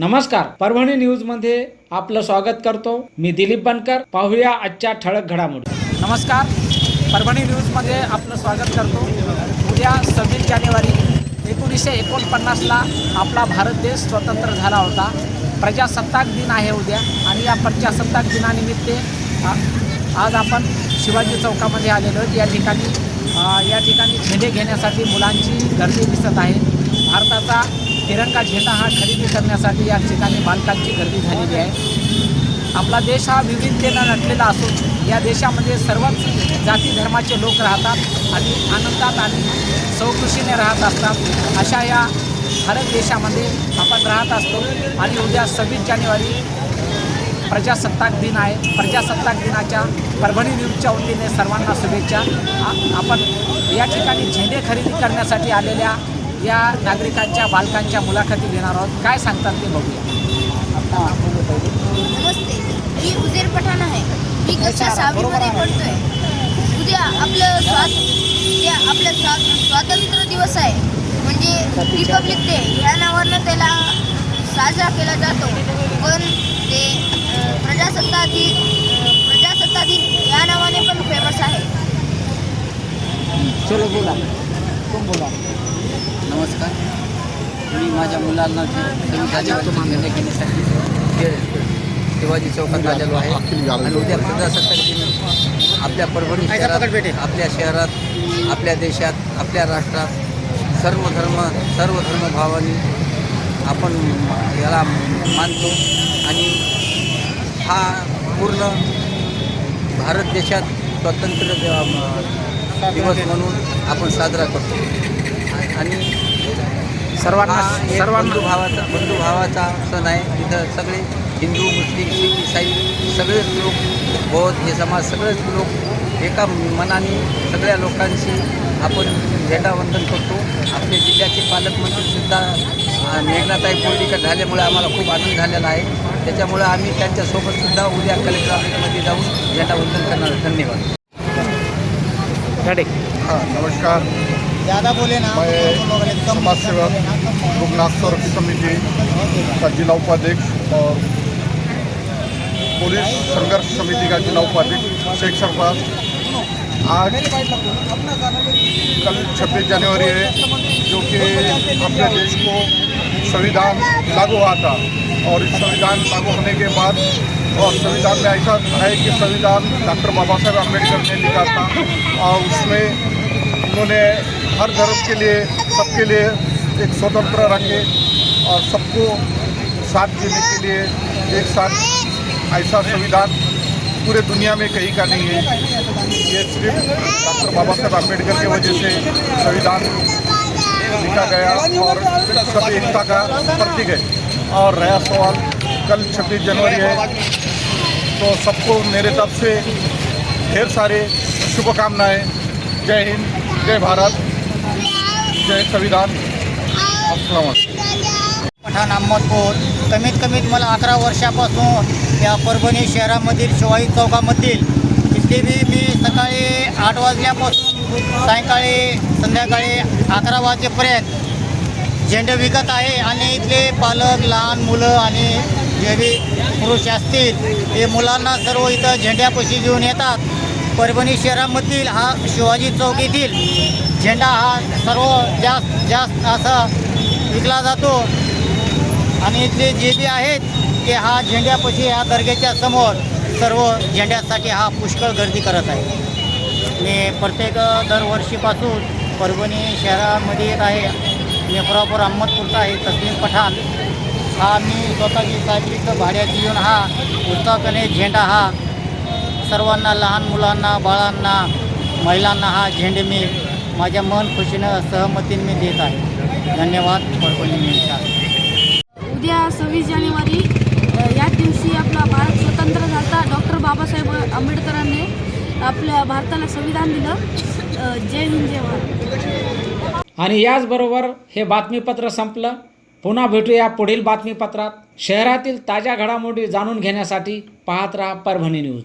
नमस्कार परभणी न्यूजमध्ये आपलं स्वागत करतो. मी दिलीप बनकर पाहूया आजच्या ठळक घडामोडी. नमस्कार परभणी न्यूजमध्ये आपलं स्वागत करतो. उद्या सव्वीस जानेवारी एकोणीसशे एकोणपन्नासला आपला भारत देश स्वतंत्र झाला होता. प्रजासत्ताक दिन आहे उद्या आणि या प्रजासत्ताक दिनानिमित्त आज आपण शिवाजी चौकामध्ये आलेलो या ठिकाणी या ठिकाणी झेंडे घेण्यासाठी मुलांची गर्दी दिसत आहे. भारताचा तिरंगा झेंडा हा खरेदी करण्यासाठी या ठिकाणी बालकांची गर्दी झालेली आहे. आपला देश हा विविधतेनं नटलेला असून या देशामध्ये सर्वच जाती धर्माचे लोक राहतात आणि आनंदात आणि चौकशीने राहत असतात. अशा या भारत देशामध्ये आपण राहत असतो आणि उद्या सव्वीस जानेवारी प्रजासत्ताक दिन आहे. प्रजासत्ताक दिनाच्या परभणी न्यूजच्या वतीने सर्वांना शुभेच्छा. आपण या ठिकाणी झेंडे खरेदी करण्यासाठी आलेल्या या नागरिकांच्या बालकांच्या मुलाखती घेणार आहोत. काय सांगतात ते बघूया. नमस्ते. मी उजेर पठाण आहे. मी कक्षा सहावीमध्ये पडतोय? उद्या आपलं स्वात उद्या आपलं स्वा स्वातंत्र्य दिवस आहे. म्हणजे रिपब्लिक डे. ह्या नावानं त्याला साजरा केला जातो. पण ते अं, प्रजासत्ताक दिन अं, प्रजासत्ताक दिन या नावाने पण फेमस आहे. चलो बोला. तुम बोला? नमस्कार. मी माझ्या मुलांना झेंडे घेण्यासाठी हे शिवाजी चौकात आलेलो आहे. आणि उद्या प्रजासत्ताक दिन. आपल्या परभणी शहरात आपल्या शहरात आपल्या देशात आपल्या राष्ट्रात सर्व धर्म सर्व धर्मभावानी आपण याला मानतो. आणि हा पूर्ण भारत देशात स्वातंत्र्य दिव- दिवस म्हणून आपण साजरा करतो. आणि सर्वांना सर्वांना बंधुभावाचा बंधुभावाचा सण आहे. इथं सगळे हिंदू मुस्लिम शीख इसाई सगळेच लोक बौद्ध हे समाज सगळेच लोक एका मनाने सगळ्या लोकांशी आपण झेंडावंदन करतो. आपले जिल्ह्याचे पालकमंत्रीसुद्धा मेघनाताई बोर्डीकर झाल्यामुळे आम्हाला खूप आनंद झालेला आहे. त्याच्यामुळे आम्ही त्यांच्यासोबतसुद्धा उद्या कलेक्टर ऑफिसमध्ये जाऊन झेंडावंदन करणार आहे. धन्यवाद हाँ नमस्कार. ज़्यादा बोले ना मैं समाज सेवक रुगनाथ संरक्षण समिति का जिला उपाध्यक्ष और पुलिस संघर्ष समिति का जिला उपाध्यक्ष शेख सरफराज। आज कल 26 जनवरी है जो कि अपने देश को संविधान लागू हुआ था और इस संविधान लागू होने के बाद, और संविधान में ऐसा है कि संविधान डॉक्टर बाबा साहेब अंबेडकर ने लिखा था, और उसमें उन्होंने हर धर्म के लिए, सबके लिए एक स्वतंत्र रखे, और सबको साथ देने के लिए एक साथ ऐसा संविधान पूरे दुनिया में कहीं का नहीं है। ये सिर्फ़ डॉक्टर बाबा साहेब अंबेडकर की वजह से संविधान लिखा गया और सभी एकता का प्रतीक है। और रहा सवाल कल छब्बीस जनवरी है तो सबको मेरे तरफ से ढेर सारे शुभकामनाएं। जय हिंद जय भारत जय संविधान। पठाण अहमदपूर कमीत कमीत मला अकरा वर्षापासून या परभणी शहरामधील शिवाई चौकामधील इथे बी मी सकाळी आठ वाजल्यापासून सायंकाळी संध्याकाळी अकरा वाजेपर्यंत झेंडे विकत आहे आणि इथले पालक लहान मुलं आणि जे बी पुरुष असतील ते मुलांना सर्व इथं झेंड्यापाशी घेऊन येतात. परभणी शहरामधील हा शिवाजी चौक येथील झेंडा हा सर्व जास्त जास्त असा विकला जातो. आणि इथले जे बी आहेत ते हा झेंड्यापाशी ह्या दर्ग्याच्या समोर सर्व झेंड्यासाठी हा पुष्कळ गर्दी करत आहे मी प्रत्येक दरवर्षीपासून परभणी शहरामध्ये येत आहे. मी प्रॉपर अहमदपूरचा आहे तस्लीम पठाण. हा मी स्वतःची सायकलीचं भाड्यात येऊन हा उत्साहाने झेंडा हा सर्वांना लहान मुलांना बाळांना महिलांना हा झेंडे मी माझ्या मन खुशीनं सहमतीने मी देत आहे. धन्यवाद परभणी न्यूजचा उद्या सव्वीस जानेवारी या याच दिवशी आपला भारत स्वतंत्र झाला डॉक्टर बाबासाहेब आंबेडकरांना आपल्या भारताला संविधान दिलं. जय हिंद जय आणि याचबरोबर हे बातमीपत्र संपलं. पुन्हा भेटूया पुढील बातमीपत्रात. शहरातील ताज्या घडामोडी जाणून घेण्यासाठी पाहत राहा परभणी न्यूज.